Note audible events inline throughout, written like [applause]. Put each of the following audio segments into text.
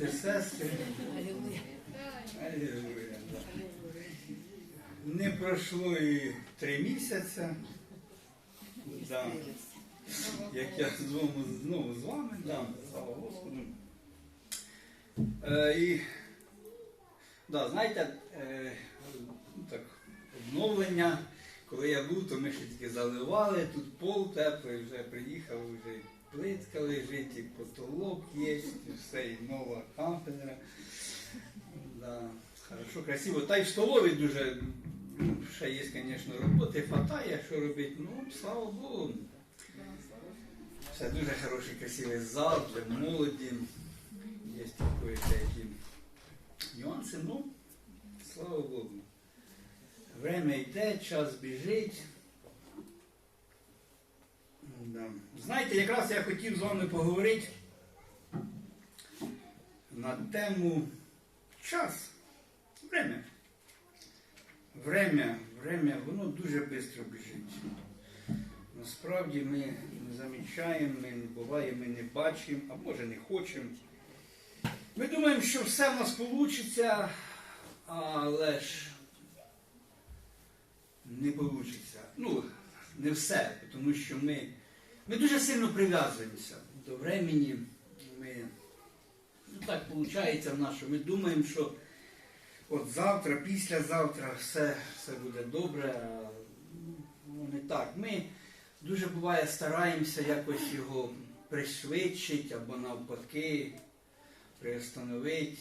брати, сестри. Не пройшло і три місяці. Да. Як я знову, знову з вами, да, слава Господу. Е, і, да, знаєте, е, так, обновлення, коли я був, то ми ще тільки заливали, тут пол теплий, вже приїхав, вже плитка лежить, і потолок є, і все, і нова кафедра. Да, хорошо, красиво. Та й в столовій дуже ще є, звісно, роботи, хватає, що робити. Ну, слава Богу. Це дуже хороший, красивий зал для молоді. Є такі нюанси, ну, слава Богу. Время йде, час біжить. Знаєте, якраз я хотів з вами поговорити на тему час. Время. Время, время, воно дуже швидко біжить. Насправді ми не замічаємо, ми не буває, ми не бачимо, а може не хочемо. Ми думаємо, що все в нас вийде, але ж не вийде. Ну, не все, тому що ми, ми дуже сильно прив'язуємося до времени. Ми, ну так виходить в що ми думаємо, що от завтра, післязавтра все, все буде добре, ну, не так. Ми дуже буває стараємося якось його пришвидшити або навпаки приостановити,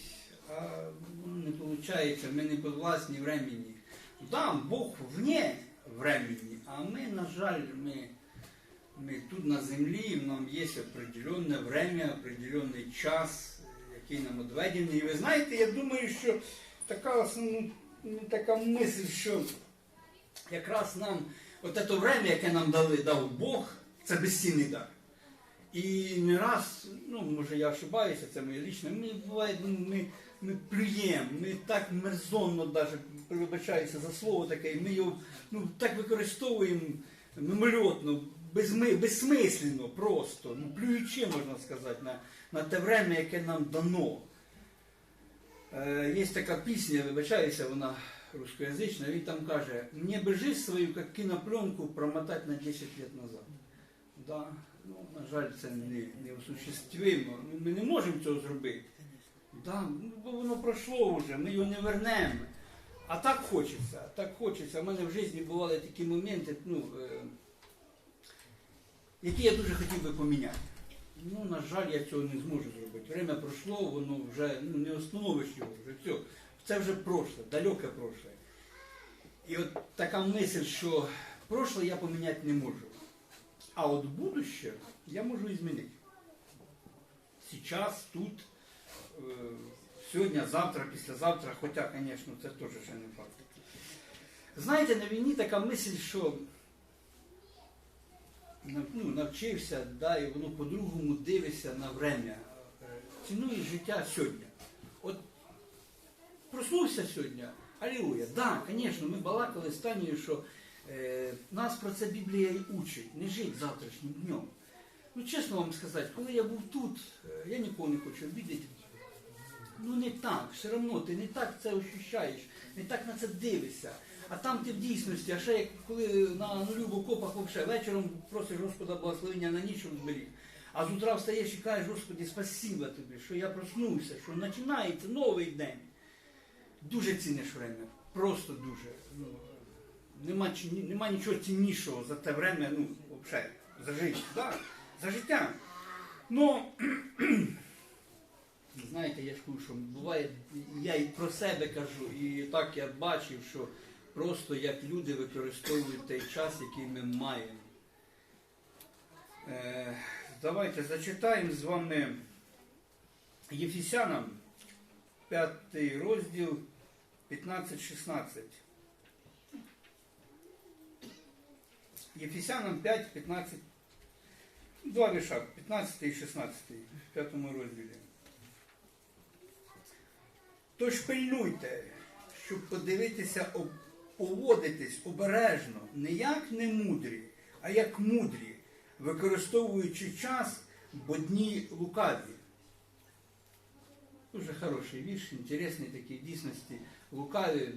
а ну, не виходить, ми не підвласні времени. Да, Бог вне времени, а ми, на жаль, ми, ми тут на землі, в нам є определенне время, определенний час, який нам відведений. І ви знаєте, я думаю, що така, ну, ну, така мисль, що якраз нам от це время, яке нам дали, дав Бог, це безцінний дар. І не раз, ну може я ошибаюся, це моє лічне, ми буває, ну, ми, ми плюємо, ми так мерзонно даже, вибачаюся за слово таке, ми його ну, так використовуємо мимольотно, безми, безсмисленно просто, ну, плюючи, можна сказати, на, на те время, яке нам дано. Е, є така пісня, вибачаюся, вона русскоязична, він там каже, мені би жизнь свою, як кинопленку, промотати на 10 лет назад. Да. Ну, на жаль, це не, не осуществимо. Ну, Ми не можемо цього зробити. Да, ну, воно пройшло вже, ми його не вернемо. А так хочеться, так хочеться. У мене в житті бували такі моменти, ну, е, які я дуже хотів би поміняти. Ну, на жаль, я цього не зможу зробити. Время пройшло, воно вже ну, не остановиш його, вже все. Це вже прошле, далеке прошле. І от така мисль, що прошле я поміняти не можу. А от будуще я можу і змінити. Сейчас, тут, е, сьогодні, завтра, післязавтра, хоча, звісно, це теж ще не факт. Знаєте, на війні така мисль, що ну, навчився, да, і воно по-другому дивишся на время. Цінуєш життя сьогодні. От проснувся сьогодні, алілуя. Да, звісно, ми балакали з Танією, що е, нас про це Біблія і учить, не жити завтрашнім днем. Ну, чесно вам сказати, коли я був тут, е, я нікого не хочу обідати. Ну не так, все одно ти не так це ощущаєш, не так на це дивишся. А там ти в дійсності, а ще як коли на нулю в окопах вообще вечором просиш Господа благословення на ніч зберіг. А з утра встаєш і кажеш, Господи, спасибо тобі, що я проснувся, що починається новий день. Дуже ціниш время, просто дуже. Ну, нема, нема нічого ціннішого за те время, ну, взагалі, за життя. Да, за життя. Ну, [clears throat] знаєте, я ж кажу, що буває, я і про себе кажу, і так я бачив, що просто як люди використовують той час, який ми маємо. Е, давайте зачитаємо з вами Єфісянам, 5 розділ 15-16. Єфісянам 5, 15, два вірша, 15 і 16 в 5 розділі. Тож пильнуйте, щоб подивитися, об- поводитись обережно, не як не мудрі, а як мудрі, використовуючи час, бо дні лукаві. Дуже хороший вірш, інтересний такий, в дійсності, лукавий.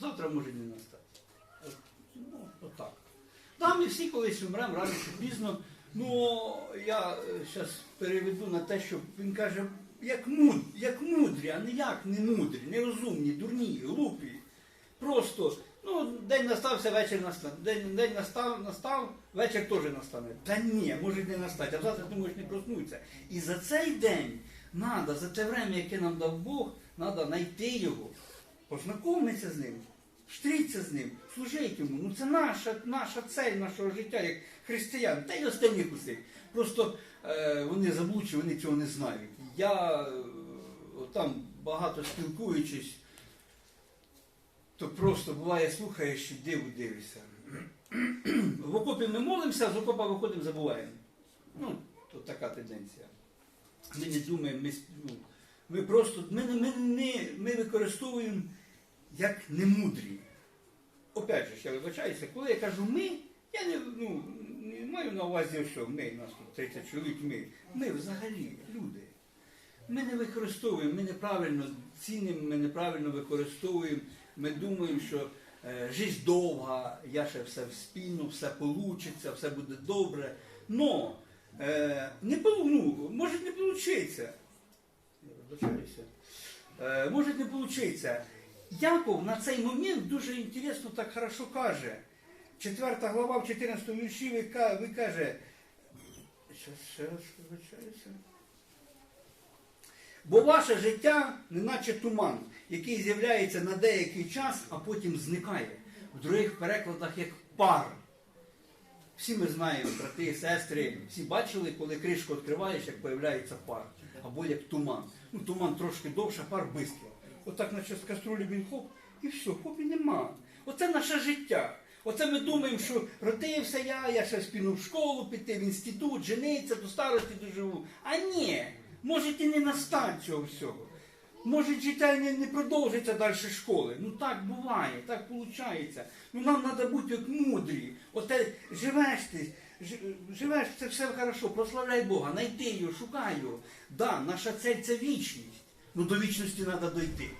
Завтра може не настати. От, ну, отак. Та ми всі колись вмремо рано чи пізно. Ну, я зараз переведу на те, що він каже, як, муд, як мудрі, а не як не мудрі, нерозумні, дурні, глупі. Просто, ну, день настався, вечір настав. День, день настав, настав, вечір теж настане. Та ні, може не настати, а завтра ти можеш не проснутися. І за цей день треба, за те время, яке нам дав Бог, треба знайти його, познайомитися з ним, встрітися з ним, служити йому. Ну це наша, наша цель нашого життя як християн, та й останніх усіх. Просто е, вони заблучені, вони цього не знають. Я е, там багато спілкуючись, то просто буває, слухаєш і диву дивишся. В окопі ми молимося, з окопа виходимо, забуваємо. Ну, то така тенденція. Ми не думаємо, ми, ну, ми просто ми, не- ми, ми використовуємо як немудрі. Опять же, я вибачаюся, коли я кажу ми, я не, ну, не маю на увазі, що ми, нас тут 30 чоловік, ми. Ми взагалі люди. Ми не використовуємо, ми неправильно цінимо, ми неправильно використовуємо. Ми думаємо, що е, життя довга, я ще все вспільну, все получиться, все буде добре. Но е, не, ну, може не получиться. Я вибачаюся. Е, може не получиться. Яков на цей момент дуже інтересно так хорошо каже. Четверта глава в 14 вірші каже. Щас, ще раз. Бо ваше життя неначе туман, який з'являється на деякий час, а потім зникає. В других перекладах як пар. Всі ми знаємо, брати сестри, всі бачили, коли кришку відкриваєш, як появляється пар. Або як туман. Ну, туман трошки довше, пар швидко. Отак, наче з каструлі він хоп, і все, хоп і нема. Оце наше життя. Оце ми думаємо, що родився я, я ще спіну в школу піти, в інститут, жениться, до старості доживу. А ні, може і не настати цього всього. Може життя не, продовжиться далі школи. Ну так буває, так виходить. Ну нам треба бути як мудрі. Оте живеш ти, живеш, це все хорошо, прославляй Бога, знайди його, шукай його. Да, наша цель це вічність. Ну до вічності треба дойти.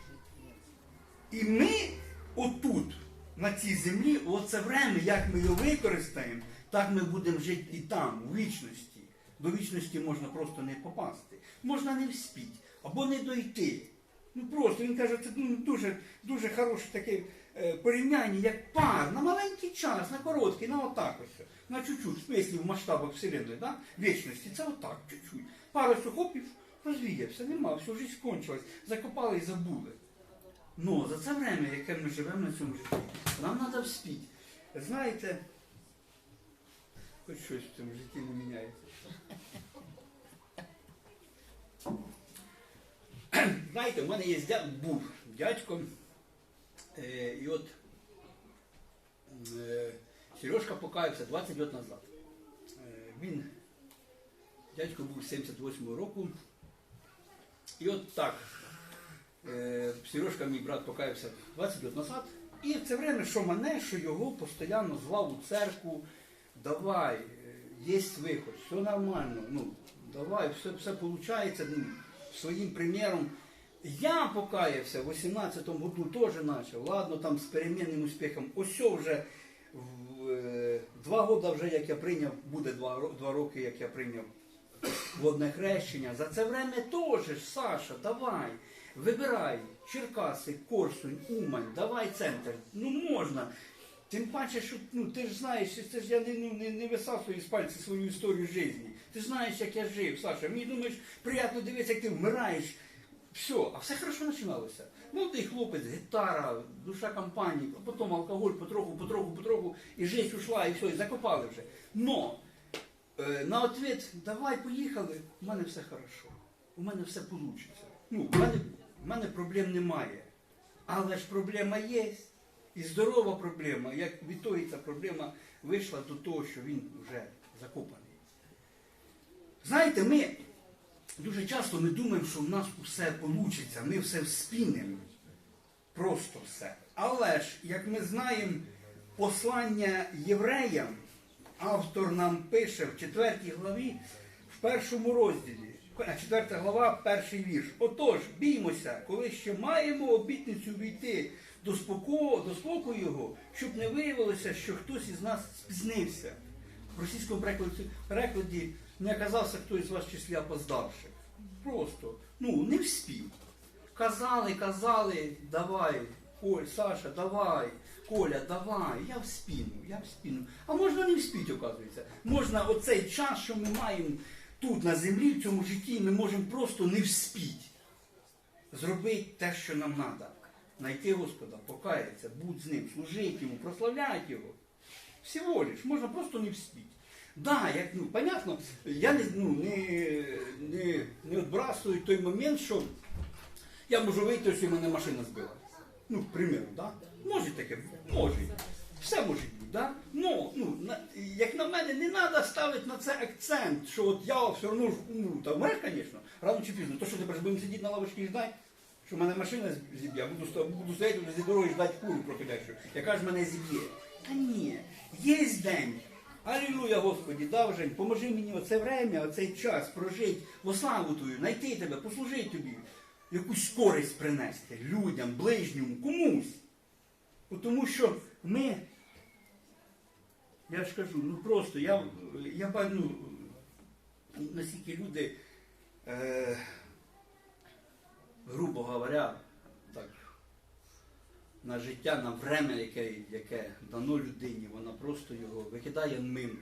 І ми отут, на цій землі, оце время, як ми його використаємо, так ми будемо жити і там, у вічності. До вічності можна просто не попасти. Можна не вспіть або не дойти. Ну просто він каже, це ну, дуже, дуже хороше таке е, порівняння, як пар на маленький час, на короткий, на отак ось. На чуть-чуть, в смислі в масштабах Вселенної, да? вічності, це отак, чуть-чуть. Пара ось хоп і розвіявся, нема, все, життя скончилась, закопали і забули. Ну, за це время, яке ми живемо на цьому житті, нам треба вспіть. Знаєте, хоч щось в цьому житті не міняється. Знаєте, у мене є дядь, був дядько, е, і от е, Сережка покаявся 20 років назад. Е, він, дядько був 78 року. І от так, е, Сережка, мій брат, покаявся 20 років назад. І в це время, що мене, що його постійно звав у церкву, давай, е, є виход, все нормально, ну, давай, все, все виходить, ну, своїм примером. Я покаявся в 18-му году теж почав, ладно, там з перемінним успіхом. Ось вже е, два роки вже, як я прийняв, буде два, два роки, як я прийняв водне хрещення. За це время теж Саша, давай, вибирай Черкаси, Корсунь, Умань, давай центр. Ну можна. Тим паче, що ну, ти ж знаєш, це ж я не, ну, не, не висасую з пальця свою історію життя. Ти ж знаєш, як я жив, Саша. Мені думаєш, приємно дивитися, як ти вмираєш. Все, а все хорошо починалося. Молодий хлопець, гітара, душа компанії, а потім алкоголь потроху, потроху, потроху, і життя ушла, і все, і закопали вже. Но е, на ответ, давай, поїхали, у мене все хорошо, у мене все вийде. Ну, в мене, в мене проблем немає. Але ж проблема є. І здорова проблема, як від ця проблема вийшла до того, що він вже закопаний. Знаєте, ми дуже часто ми думаємо, що в нас усе вийде, ми все вспінемо. Просто все. Але ж, як ми знаємо, послання євреям, автор нам пише в 4 главі, в першому розділі, 4 глава, перший вірш. Отож, біймося, коли ще маємо обітницю війти до спокою, до спокою його, щоб не виявилося, що хтось із нас спізнився. В російському перекладі, перекладі не оказався хтось з вас числі опоздавших. Просто, ну, не вспів. Казали, казали, давай, Коль, Саша, давай, Коля, давай, я в спину, я в спину. А можна не вспіть, оказується. Можна оцей час, що ми маємо тут на землі, в цьому житті, ми можемо просто не вспіть. Зробити те, що нам треба. Найти Господа, покаятися, будь з ним, служити йому, прославляти його. Всього лиш, можна просто не вспіть. Да, як, ну, понятно, я не, ну, не, не, не відбрасую той момент, що я можу вийти, якщо мене машина збила. Ну, к примеру, да? Може таке, може. Все може бути, да? Ну, ну, на, як на мене, не треба ставити на це акцент, що от я все одно ж, ну, та вмреш, звісно, рано чи пізно. То що тепер будемо сидіти на лавочці і ждати, що мене машина зіб'є, я буду, ста- буду стояти зі дороги ждати куру проходящу, яка ж мене зіб'є. Та ні, є день. Алілуя, Господі, дав жень, поможи мені оце время, оцей час прожити во славу Твою, знайти тебе, послужити тобі, якусь користь принести людям, ближньому, комусь. Тому що ми, я ж кажу, ну просто я, я ба- ну, наскільки люди, е, грубо говоря, так, на життя, на время, яке, яке дано людині, вона просто його викидає мимо.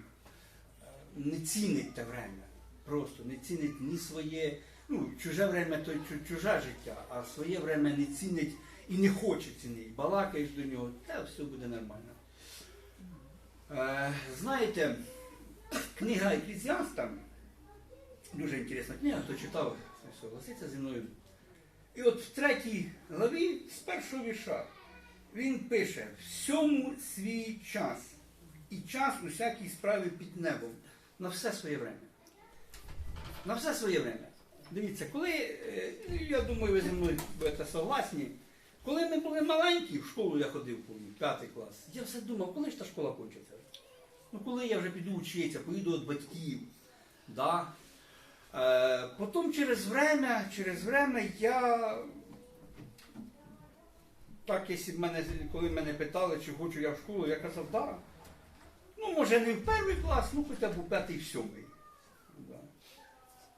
Не цінить те время. Просто не цінить ні своє, ну, чуже время то чуже життя, а своє время не цінить і не хоче цінити. Балакаєш до нього, та все буде нормально. Е, знаєте, книга Еклезіаста, дуже інтересна книга, хто читав, согласиться зі мною. І от в третій главі з першого вірша він пише всьому свій час і час у всякій справі під небом. На все своє время. На все своє время. Дивіться, коли, е, я думаю, ви зі мною будете согласні, коли ми були маленькі, в школу я ходив, п'ятий клас, я все думав, коли ж та школа кончиться? Ну коли я вже піду вчитися, поїду від батьків. Да? Е, потім через время, через время я. Так, якщо мене, коли мене питали, чи хочу я в школу, я казав, да. Ну, може, не в перший клас, ну хоча б у п'ятий, в сьомий. Да.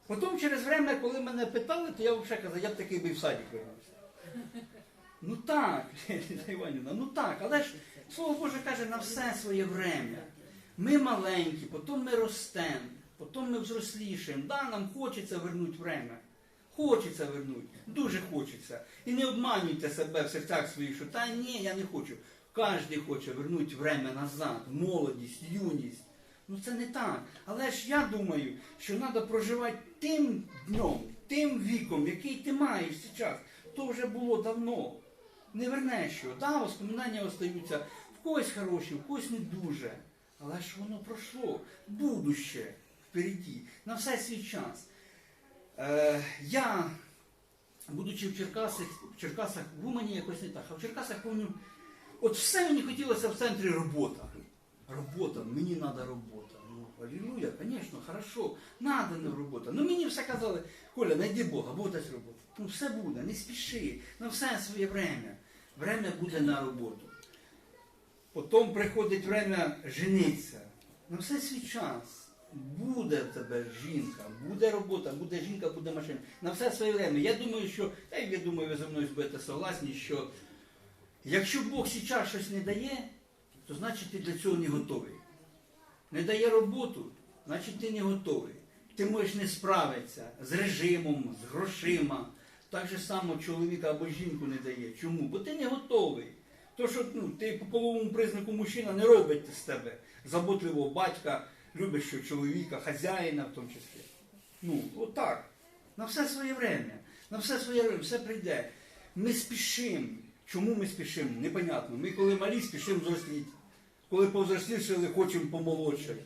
Потім через время, коли мене питали, то я взагалі казав, я б такий би в садик вернувся. Ну так, [laughs] Іванівна, ну так, але ж Слово Боже каже, на все своє время. Ми маленькі, потім ми ростемо, потім ми взрослішаємо. Да, нам хочеться вернути время. Хочеться вернути, дуже хочеться. І не обманюйте себе в серцях своїх, що та ні, я не хочу. Кожен хоче вернути время назад, молодість, юність. Ну це не так. Але ж я думаю, що треба проживати тим днем, тим віком, який ти маєш зараз. То вже було давно. Не вернеш його. Да, воспоминання остаються в когось хороші, в когось не дуже. Але ж воно пройшло. Будуще впереді, на все свій час. Е, я, будучи в Черкасах, в Черкасах, в Умані якось не так, а в Черкасах помню, от все мені хотілося в центрі робота. Робота, мені треба робота. Ну, алілуя, звісно, хорошо, треба не робота. Ну мені все казали, Коля, найди Бога, Бог дасть роботу. Ну все буде, не спіши, на все своє время. Время буде на роботу. Потім приходить время жениться. На все свій час. Буде в тебе жінка, буде робота, буде жінка, буде машина. На все своє время. Я думаю, що, та я думаю, ви зі мною будете согласні, що якщо Бог зараз щось не дає, то значить ти для цього не готовий. Не дає роботу, значить ти не готовий. Ти можеш не справитися з режимом, з грошима. Так же само чоловіка або жінку не дає. Чому? Бо ти не готовий. То, що ну, ти по половому признаку мужчина не робить з тебе заботливого батька, любящого чоловіка, хазяїна в тому числі. Ну, отак. На все своє время. На все своє время, все прийде. Ми спішимо. Чому ми спішимо? Непонятно. Ми коли малі спішимо зросліть. Коли повзрослішали, хочемо помолодшати.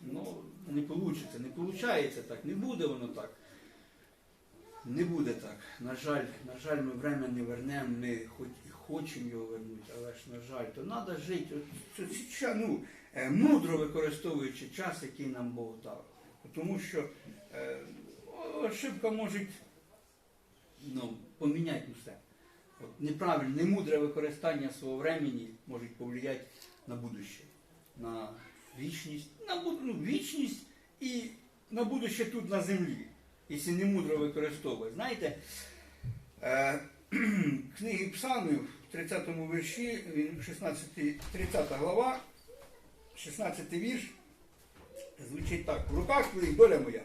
Ну, не вийде, не виходить так, не буде воно так. Не буде так. На жаль, на жаль, ми время не вернемо, ми хоч хочемо його вернути, але ж на жаль, то треба жити. Ну, е, мудро використовуючи час, який нам Бог дав. Тому що е, ошибка може ну, поміняти усе. От неправильне, немудре використання свого времени може повлияти на будущее, на вічність, на ну, вічність і на будущее тут на землі, якщо не мудро використовувати. Знаєте, е, [clears throat] книги Псалмів в 30 вірші, 16, 30 глава, 16 вірш, звучить так. В руках твоїх доля моя.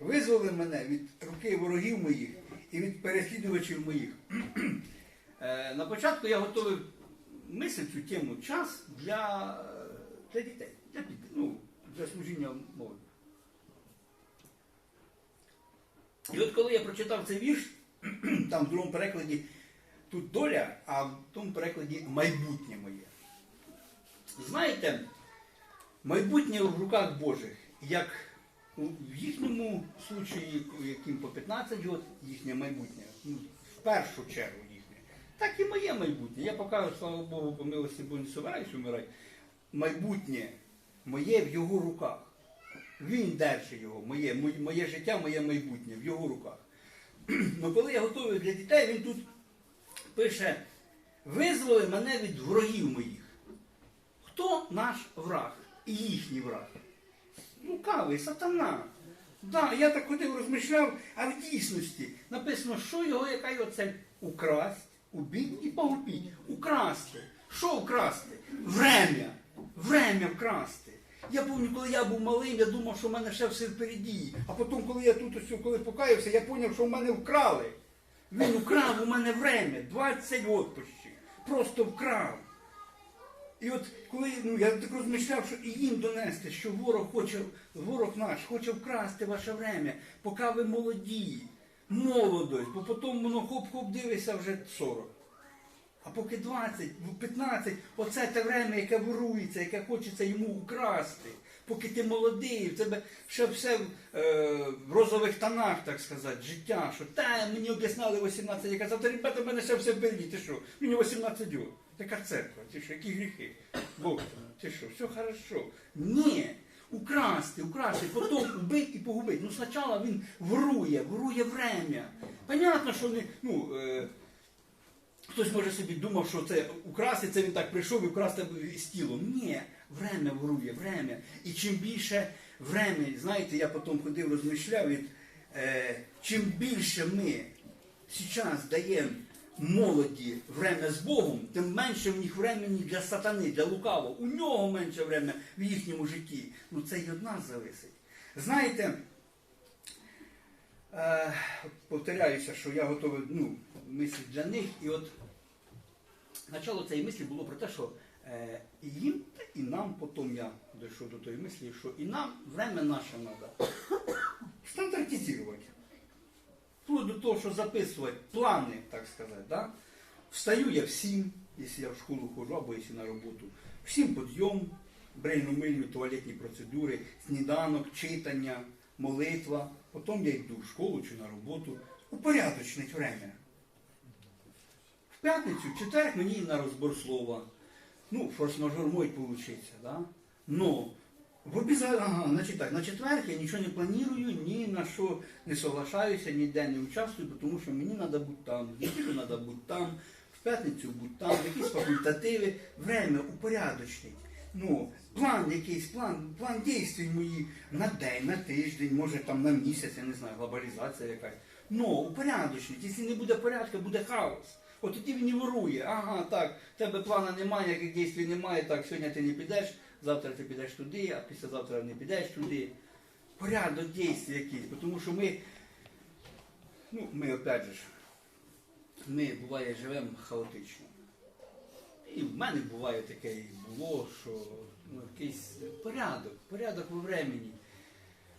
Визволи мене від руки ворогів моїх і від переслідувачів моїх. [clears throat] Е, На початку я готовий мислити цю тему час для, для дітей, для, ну, для служіння мови. І от коли я прочитав цей вірш, [clears throat] там в другому перекладі тут доля, а в тому перекладі майбутнє моє. Знаєте, майбутнє в руках Божих, як в їхньому случаї, яким по 15 років, їхнє майбутнє, ну, в першу чергу їхнє, так і моє майбутнє. Я покажу, слава Богу, по милості Бо не собираюсь умирати. Майбутнє моє в його руках. Він держить його, моє, моє, життя, моє майбутнє в його руках. [clears throat] Ну коли я готовий для дітей, він тут пише: визволи мене від ворогів моїх. Хто наш враг і їхній враг? Лукавий, сатана. Да, я так ходив, розмишляв, а в дійсності написано, що його, яка його цель? Украсть, убити і погубити. Украсти. Що вкрасти? Врем'я. Врем'я вкрасти. Я пам'ятаю, коли я був малим, я думав, що в мене ще все впереді. А потім, коли я тут ось, коли покаявся, я зрозумів, що в мене вкрали. Він украв у мене время, 20 років. Просто вкрав. І от коли ну, я так розмишляв, що і їм донести, що ворог хоче, ворог наш хоче вкрасти ваше время, поки ви молоді, молодость, бо потім воно хоп-хоп дивишся вже 40. А поки 20, ну, 15, оце те время, яке ворується, яке хочеться йому украсти. Поки ти молодий, в тебе ще все в, е, в розових тонах, так сказати, життя, що та мені об'ясняли 18, я казав, та ребята, в мене ще все впереді, ти що? Мені 18 років. Така церква, ти що, які гріхи? Бог, ти що, все хорошо. Ні. Украсти, украсти, потім убити і погубити. Ну спочатку він ворує, ворує время. Понятно, що не, ну, е, Хтось може собі думав, що це украсти, це він так прийшов і вкрасти з тілом. Ні, время ворує, время. І чим більше время, знаєте, я потім ходив, розмишляв, і, е, чим більше ми зараз даємо молоді время з Богом, тим менше в них времени для сатани, для лукавого. У нього менше время в їхньому житті. Ну це від нас зависить. Знаєте, Е, повторяюся, що я готовий ну, мислі для них. І от начало цієї мислі було про те, що е, їм, і нам потім я дійшов до тої мислі, що і нам время наше треба стандартизувати. Вплоть до того, що записувати плани, так сказати. Да? Встаю я всім, якщо я в школу ходжу, або якщо на роботу, всім підйом, брейно-мильні туалетні процедури, сніданок, читання, молитва. Потім я йду в школу чи на роботу. Упорядочнить время. В п'ятницю, в четвер мені на розбор слова. Ну, форс-мажор мой получиться, да? Но в обяза... ага, значить так, на четвер я нічого не планую, ні на що не соглашаюся, ніде не участвую, тому що мені треба бути там, в неділю треба бути там, в п'ятницю бути там, якісь факультативи, время упорядочнить. Ну, план якийсь, план, план дійствій мої на день, на тиждень, може там на місяць, я не знаю, глобалізація якась. Ну, упорядочнить. Якщо не буде порядку, буде хаос. От тоді він і ворує. Ага, так, тебе плана немає, яких дійствій немає, так, сьогодні ти не підеш, завтра ти підеш туди, а післязавтра не підеш туди. Порядок дійствій якийсь, тому що ми, ну, ми опять же, ми буває живемо хаотично. І в мене буває таке і було, що ну, якийсь порядок, порядок во времені.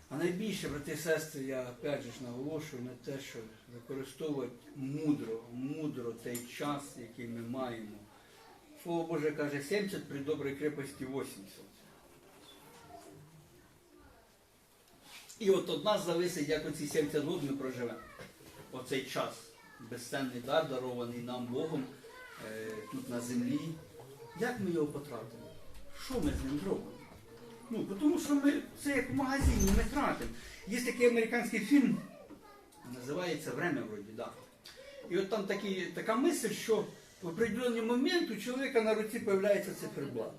А найбільше, брати і сестри, я опять же ж наголошую на те, що використовувати мудро, мудро той час, який ми маємо. Слово Боже каже, 70 при добрій крепості 80. І от од нас зависить, як оці 70 років ми проживемо. Оцей час. Безцінний дар, дарований нам Богом тут на землі. Як ми його потратимо? Що ми з ним зробимо? Ну, тому що ми це як в магазині, ми тратимо. Є такий американський фільм Називається Время вроді, да. І от там такі, така мисль, що в определенний момент у чоловіка на руці з'являється циферблат.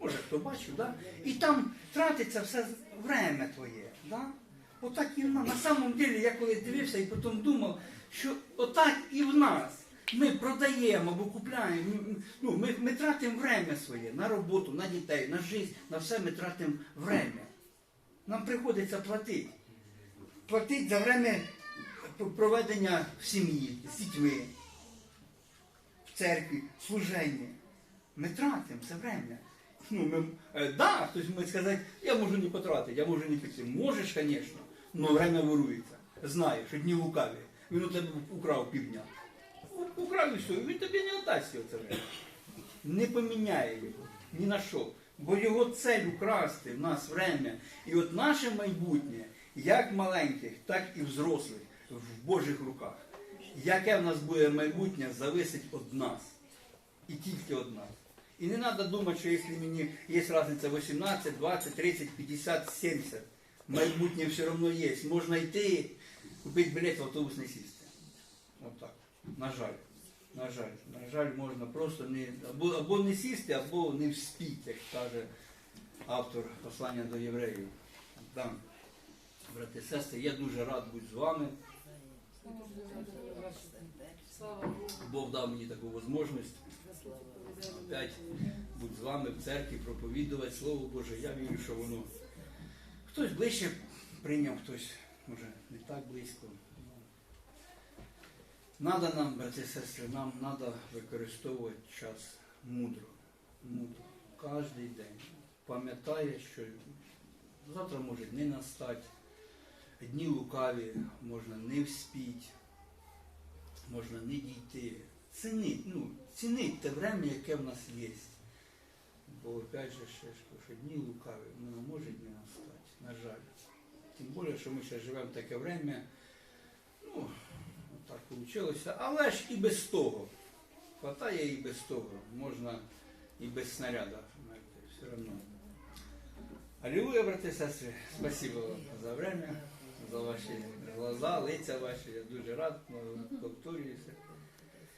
Може, хто бачив, да? І там тратиться все время твоє. Да? Отак і в нас. На самом деле, я коли дивився і потім думав, що отак і в нас. Ми продаємо або купляємо. Ну, ми, ми тратимо время своє на роботу, на дітей, на життя, на все ми тратимо время. Нам приходиться платити. Платити за время проведення в сім'ї, з дітьми, в церкві, служення. Ми тратимо це время. Ну, ми, е, да, хтось може сказати, я можу не потратити, я можу не піти. Можеш, звісно, але время ворується. Знаєш, що дні лукаві. Він у тебе украв півдня. Украв і він тобі не віддасть його це. Не поміняє його ні на що. Бо його цель украсти в нас время. І от наше майбутнє, як маленьких, так і взрослих, в Божих руках. Яке в нас буде майбутнє, зависить від нас. І тільки від нас. І не треба думати, що якщо мені є різниця 18, 20, 30, 50, 70, майбутнє все одно є. Можна йти, купити білет в автобус не сісти. Отак. На жаль. На жаль, на жаль, можна просто не або, або не сісти, або не вспіть, як каже автор послання до євреїв. Там, брати сестри, я дуже рад бути з вами. Бог дав мені таку можливість опять бути з вами в церкві, проповідувати Слово Боже. Я вірю, що воно хтось ближче прийняв, хтось може не так близько. Надо нам, брати і сестри, нам треба використовувати час мудро. Мудро. Кожний день. Пам'ятає, що завтра може не настати. Дні лукаві, можна не вспіть, можна не дійти. Цінить, ну, цінить те время, яке в нас є. Бо опять же ще що дні лукаві, воно може не настати, на жаль. Тим більше, що ми ще живемо таке время, ну, так вийшло. Але ж і без того. Хватає і без того. Можна і без снаряда, все одно. Аллилуйя, брати і сестри, спасибо вам за время, за ваші глаза, лиця ваші. Я дуже рад, повторююся.